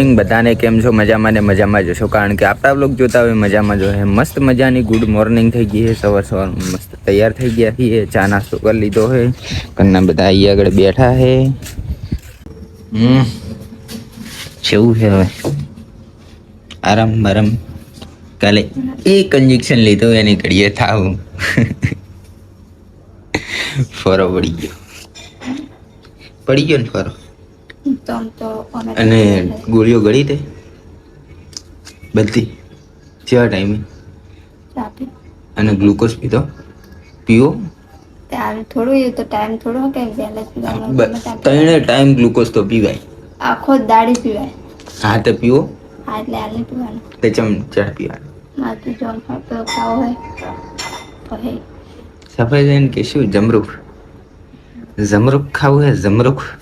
Morning બધાને કેમ છો? મજામાં ને મજામાં જશો કારણ કે આપણા બ્લોગ જોતા હોય મજામાં જોઈએ મસ્ત મજાની ગુડ મોર્નિંગ થઈ ગઈ છે. સવાર સવાર મસ્ત તૈયાર થઈ ગયા છીએ. ચા નાસ્તો કરી લીધો છે. ઘરના બધા અહીંયા આગળ બેઠા છે. હમ. જેવું છે હવે. આરામ બારામ. કાલે એ કંજેક્શન લીધો, એની ઘડીએ થાવ. ફરો પડી ગયો. પડી ગયો ને ફરો? અને ગોળીઓ ગળી તે? બધી? કેવા ટાઈમે? અને ગ્લુકોઝ પીધો? પીવો? ત્યારે થોડું એ તો ટાઈમ થોડો કે ત્રણે ટાઈમ ગ્લુકોઝ તો પીવાય. આખો દાડી પીવાય. હા તો પીવો? હા એટલે આલે પીવાનું. તે ચમચા પીવાનું? માથું જોન ફાટો ખાવ હોય સફેદ કે શું? જમરૂખ? જમરૂખ ખાવું હે? જમરૂખ?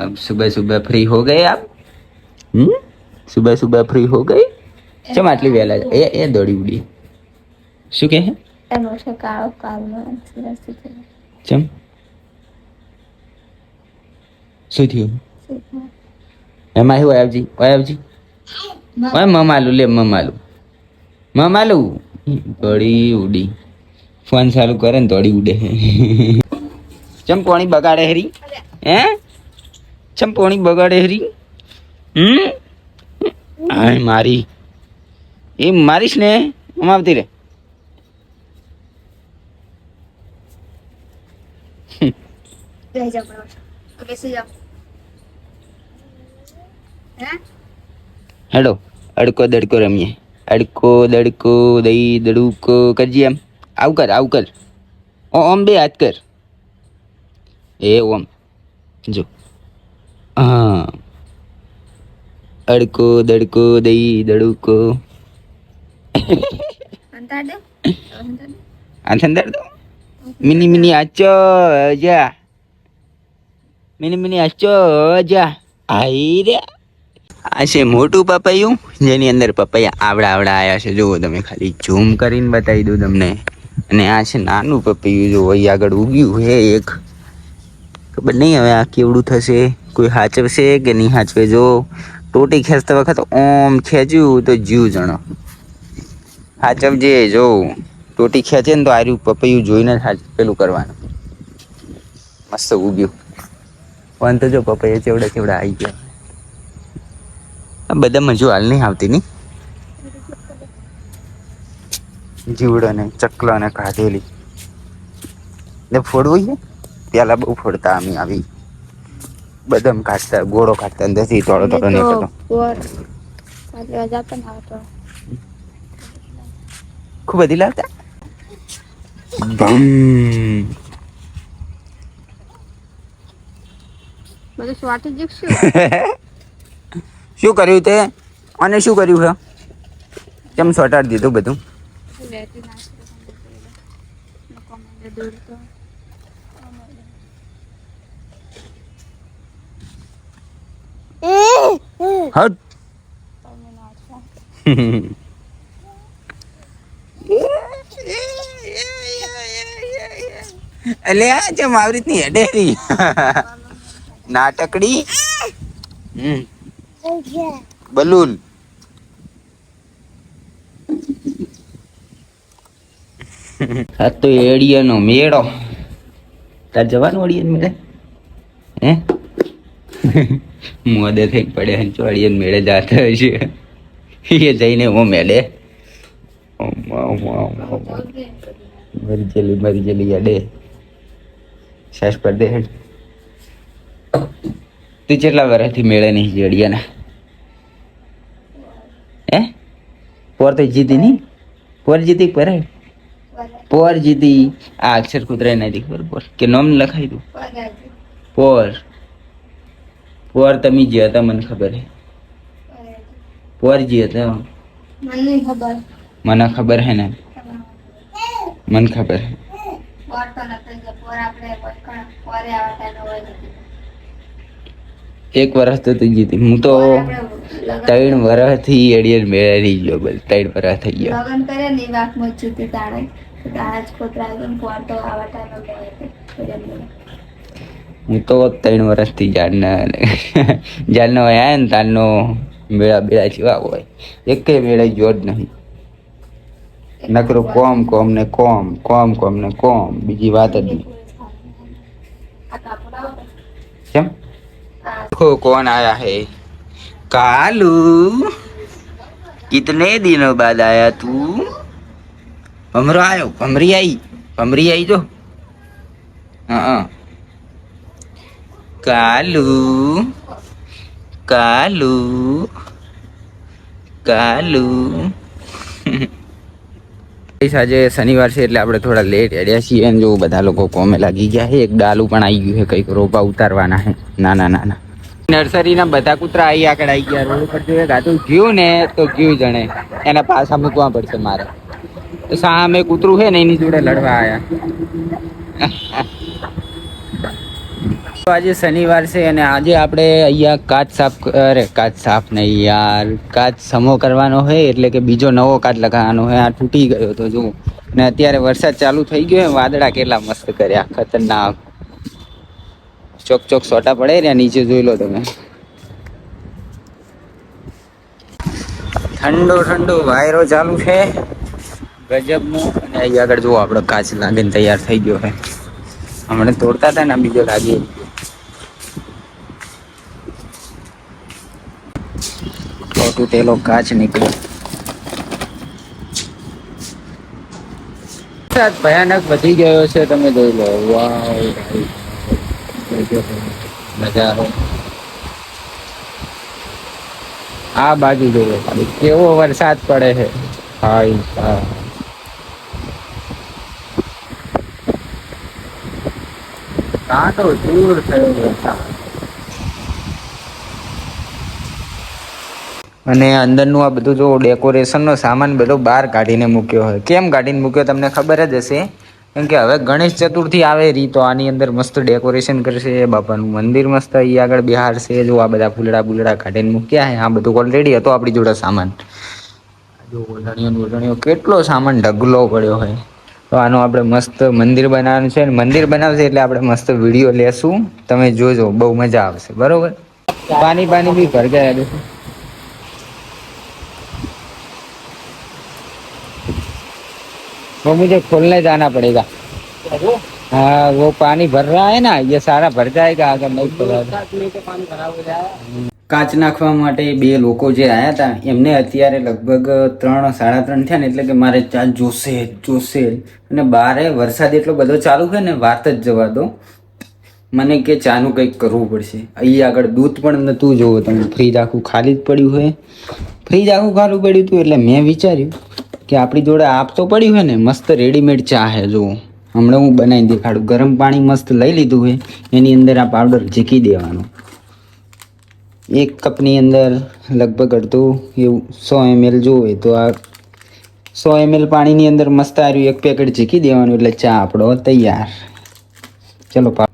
अब सुबह सुबह फ्री हो गए आप हम्म सुबह सुबह फ्री हो गए चमाटली वेला ए ए दौड़ी उड़ी सुके हैं चम શું થયું? એમાં શું ઓયાબજી ઓયાબજી ઓય મમાલું લે મમાલું. મમાલું? દોડી ઉડી. ફોન ચાલુ કરે ને દોડી ઉડે. ચમ પોણી બગાડે હરી? હે? ચમ પોણી બગાડે હરી? હમ? આય મારી. એ મારીશ ને? આમ આવતી રે. બેસી જાઓ. હેડો અડકો દડકો રમીએ. અડકો દડકો દઈ દડુકો કરજી એમ. આવું કર આવું કર. ઓમ બે હાથ કર. એ ઓમ. જો. હા. અડકો દડકો દઈ દડુકો. અંતર મિની મિની આચો જા. મિની મિની આચો જા. આઈ રહ્યા. આ છે મોટું પપૈયું, જેની અંદર પપૈયા આવડા આવડા આવ્યા છે. જુઓ તમે, ખાલી ઝૂમ કરીને બતાવી દઉં તમને. અને આ છે નાનું પપૈયું જો અહીં આગળ ઉગ્યું હે એક. ખબર નહીં હવે આ કેવડું થશે, કોઈ હાચવશે કે નહીં હાચવે? જો, ટોટી ખેંચતા વખત ઓમ ખેંચ્યું તો જીવ જણો. હાચવજે, જો. ટોટી ખેંચે ને તો આ આર્યું પપૈયું જોઈને જ પેલું કરવાનું. મસ્ત ઉગ્યું. પણ તો જો પપૈયા ચેવડા ચેવડા આવી ગયા. બધામાં જો હાલ નહીં આવતી નહીં. જીવડાને ચકલાને કાઢેલી. ને ફોડવું છે? પેલા બહુ ફોડતા અમે આવી. બદમ કાઢતા ગોળો કાઢતા અંદરથી થોડો થોડો નીકળતો ખૂબ બધી લાવતા? બધું સ્વાટી જીવશું શું કર્યું તે? અને શું કર્યું છે? કેમ સોટાડી દીધું બધું? એટલે આ જેમ આવી રીતની અડેરી નાટકડી. હમ. બલૂન. આ તો એડિયાનો મેળો. તાર જવાનું અડિયન મેળે? હે? મોદે થઈ પડે હંચો અડિયન મેળે જાતા હશે. એ જઈને હું મેળે. મરી જેલી મરી જેલી અડે. શેષ પર દે તું કેટલા વર્ષથી મેળે નહીં જડિયાના પોર તો જીતી નહીં. પોર જીતી પરાય પોર જીતી. આ અક્ષર કૂતરાય ના દીખબર પોર. કે નામ લખાઈ દઉં? પોર. પોર તમે જે હતા મને ખબર હે. પોર જે હતા મને ખબર. હે ને? મને ખબર હે. એક વર્ષ તો તું જીતી. હું તો ત્રણ વર્ષથી એડિયન મેળવી ગયો બસ ત્રણ વર્ષ થઈ ગયો. લગન કર્યા ને વાત મચ્યું તે તાણે તારા જ ખોતરા એકદમ ફોન આવા ટાઈમે હું તો ત્રણ વર્ષથી જાણના જાણનો આવ્યા ને તારનો મેળા બેળા જેવા હોય. એકે મેળા ગયો જ નહીં નકરો કોમ કોમ ને કોમ કોમ કોમ ને કોમ બીજી વાત જ નહીં. કેમ? કોણ આયા હે? कालू कितने दिनों बाद आया तू भमरो आयो भमरी आई भमरी आई जो हाँ कालू कालू કાલુ આજે શનિવાર છે એટલે આપણે થોડા લેટ હેડ્યા છીએ અને જો બધા લોકો કોમે લાગી ગયા છે એક ડાલું પણ આવી ગયું છે કંઈક રોપા ઉતારવાના છે નાના નાના નર્સરીના બધા કૂતરા આવી આગળ આવી ગયા, રોડ પર જોઈએ ગાતું ગયું ને, તો ગયું જણે. એના પાછા મૂકવા પડશે મારે. તો સામે કૂતરું છે ને, એની જોડે લડવા આવ્યા તો આજે શનિવાર છે અને આજે આપણે અહીંયા કાચ સાફ અરે, કાચ સાફ નહીં યાર. કાચ સમો કરવાનો હોય એટલે કે બીજો નવો કાચ લગાવવાનો હોય આ તૂટી ગયો તો જુઓ. અને અત્યારે વરસાદ ચાલુ થઈ ગયો વાદળા કેટલા મસ્ત કર્યા. ખતરનાક. ચોક ચોક સોટા પડે ને નીચે જોઈ લો તમે. ઠંડો ઠંડો વાયરો ચાલુ છે. ગજબનો. અને અહીં આગળ જુઓ, આપણો કાચ લાગીને તૈયાર થઈ ગયો છે. હમણાં તોડતા હતા ને બીજો લાગી તૂટેલો કાચ નીકળ્યો. ભયાનક વધી ગયો છે, તમે જોઈ લો. વાવ નજારો. આ બાજુ જોવો ખાલી. કેવો વરસાદ પડે છે. હાય હા કાંટો અને અંદરનું આ બધું જો ડેકોરેશનનો સામાન બધો બહાર કાઢીને મૂક્યો હોય. કેમ કાઢીને મૂક્યો? તમને ખબર જ હશે. કેમ કે હવે ગણેશ ચતુર્થી આવે રી, તો આની અંદર મસ્ત ડેકોરેશન કરશે, બાપાનું મંદિર મસ્ત અહીં આગળ બિહાર છે જો આ બધા ફૂલડા બુલડા કાઢીને મૂક્યા છે આ બધું ઓલરેડી હતો, આપણી જોડે સામાન. જો કેટલો સામાન ઢગલો પડ્યો હોય. તો આનું આપણે મસ્ત મંદિર બનાવવાનું છે મંદિર બનાવશે એટલે આપણે મસ્ત વીડિયો લેશું, તમે જોજો, બહુ મજા આવશે, બરોબર? પાણી પાણી બી ભર ગયા દેખો वो मुझे खोलने जाना पड़ेगा हाँ वो पानी भर रहा है ना ये सारा भर जाएगा अगर नहीं खोला કાચ નાખવા માટે બે લોકો જે આવ્યા હતા એમને અત્યારે લગભગ ત્રણ સાડા ત્રણ થયા ને એટલે કે મારે ચા જોશે જ, જોશે જ. અને બારે વરસાદ એટલો બધો ચાલુ છે ને વાત જ જવા દો મને કે ચાનું કંઈક કરવું પડશે અહીં આગળ દૂધ પણ નહોતું જોવો તમે ફ્રીજ આખું ખાલી જ પડ્યું હોય ફ્રીજ આખું ખાલી પડ્યું હતું એટલે મેં વિચાર્યું કે આપણી જોડે આપ તો પડ્યું હોય ને, મસ્ત રેડીમેડ ચા હે, જુઓ. હમણાં હું બનાવી દેખાડું. ગરમ પાણી મસ્ત લઈ લીધું હોય એની અંદર આ પાવડર ઝીકી દેવાનો. એક કપની અંદર લગભગ અડધું એવું સો એમએલ જોવે તો આ સો એમએલ પાણીની અંદર મસ્ત આર્યું એક પેકેટ ઝીકી દેવાનું એટલે ચા આપણો તૈયાર. ચલો પા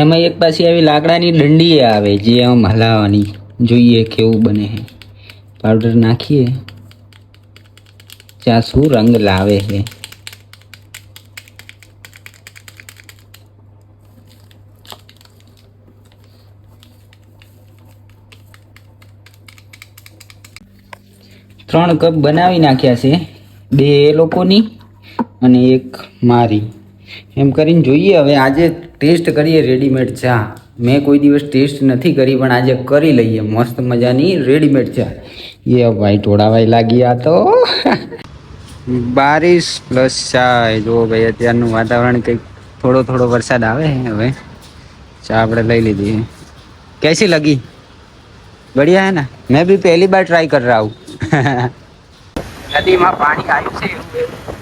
એમાં એક પાછી આવી લાકડાની દંડી આવે, જે આમ હલાવવાની. જોઈએ કેવું બને પાવડર નાખીએ. ચા શું રંગ લાવે છે? ત્રણ કપ બનાવી નાખ્યા છે. બે એ લોકોની અને એક મારી. એમ કરીને જોઈએ હવે આજે ટેસ્ટ કરીએ રેડીમેડ ચા. મેં કોઈ દિવસ ટેસ્ટ નથી કરી, પણ આજે કરી લઈએ. મસ્ત મજાની રેડીમેડ ચા. એ ભાઈ ટોળાવાય લાગી આ તો. બારીશ પ્લસ ચા. જુઓ ભાઈ, અત્યારનું વાતાવરણ કંઈક થોડો થોડો વરસાદ આવે હવે. ચા આપણે લઈ લીધી કેસી લગી? બઢિયા હે ને? મેં બી પહેલી બાર ટ્રાય કર રહા હું. નદીમાં પાણી આવ્યું છે.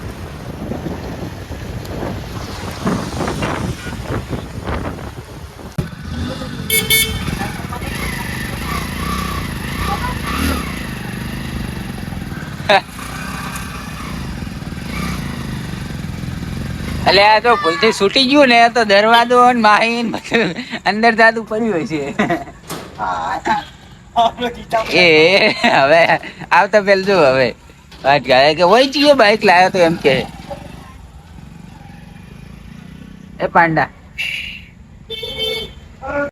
એટલે આ તો ભૂલથી છૂટી ગયું ને તો દરવાજો માહીન અંદર જાતું પડ્યું હોય છે. એ, હવે આવતા પેલ જો હવે. વાત કરે કે વહી જઈએ બાઈક લાવ્યો તો, એમ કે. એ પાંડા.